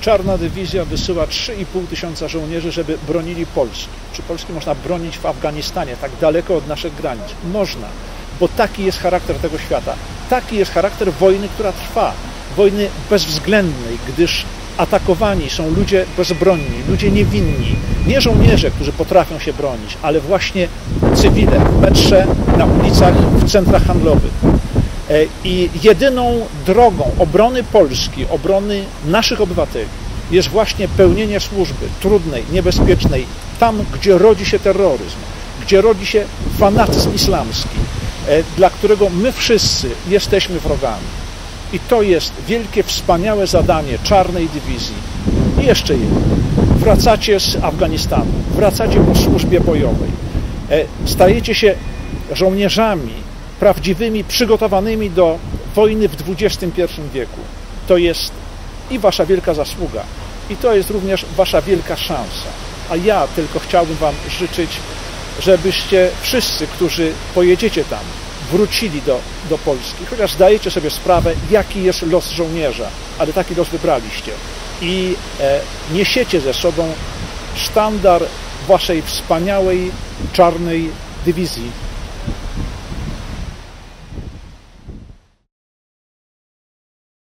Czarna dywizja wysyła 3,5 tysiąca żołnierzy, żeby bronili Polski. Czy Polski można bronić w Afganistanie, tak daleko od naszych granic? Można, bo taki jest charakter tego świata. Taki jest charakter wojny, która trwa. Wojny bezwzględnej, gdyż atakowani są ludzie bezbronni, ludzie niewinni. Nie żołnierze, którzy potrafią się bronić, ale właśnie cywile w metrze, na ulicach, w centrach handlowych. E, I jedyną drogą obrony Polski, obrony naszych obywateli jest właśnie pełnienie służby trudnej, niebezpiecznej, tam, gdzie rodzi się terroryzm, gdzie rodzi się fanatyzm islamski, e, dla którego my wszyscy jesteśmy wrogami. I to jest wielkie, wspaniałe zadanie czarnej dywizji. I jeszcze jedno. Wracacie z Afganistanu, wracacie po służbie bojowej, e, stajecie się żołnierzami prawdziwymi, przygotowanymi do wojny w XXI wieku. To jest i wasza wielka zasługa, i to jest również wasza wielka szansa. A ja tylko chciałbym wam życzyć, żebyście wszyscy, którzy pojedziecie tam, wrócili do, do Polski, chociaż zdajecie sobie sprawę, jaki jest los żołnierza, ale taki los wybraliście. I e, niesiecie ze sobą sztandar waszej wspaniałej czarnej dywizji